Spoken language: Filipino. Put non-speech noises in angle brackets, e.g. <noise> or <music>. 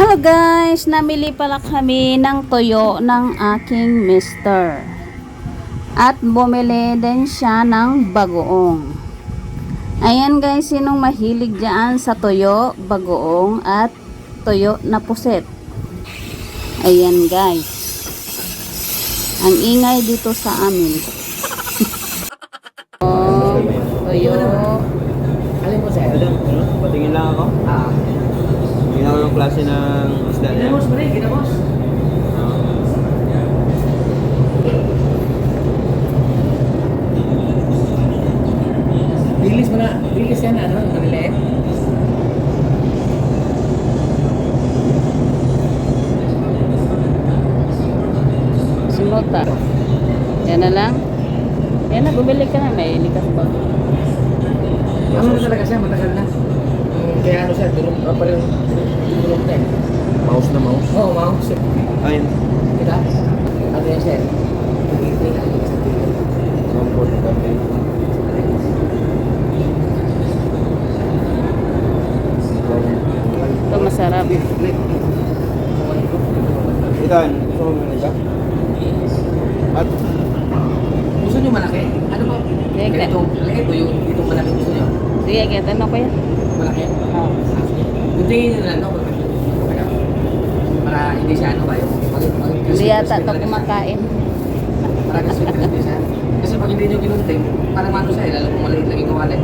Hello guys, namili pala kami ng toyo ng aking mister. At bumili din siya ng bagoong. Ayan guys, sinong mahilig dyan sa toyo, bagoong at toyo na puset. Ayan guys. Ang ingay dito sa amin. oh, toyo. Alin po sir? Patingin lang ako. Ah. Klase ng isda niya. Ginamos mo rin, ginamos. Bilis mo na. Bilis yan ano, maliliit. Simota. Yan na lang. Yan na, bumili ka na. May likas pa. Ano na talaga siya, matagal na. Mm, kaya ano siya, durog pa pa rin. Durog na eh. Mouse na mouse. Oo, oh, mouse. Ayun. Kita? Ano yan sir? Hindi na. Comfort kami. Ito masarap. Itan, gusto mo ka? At Gusto niyo malaki? Ano ba? Malaki po yung itong malaki gusto niyo. Sige, kaya tanong ko yan. Malaki? Oh. Yung tingin nyo na, no? Kaya, para hindi siya ano mag, Hindi yata ito kumakain. Para kasi <laughs> crispy siya. Kasi pag hindi nyo ginunting, parang ano siya, eh, lalo kung maliit lang yung wallet.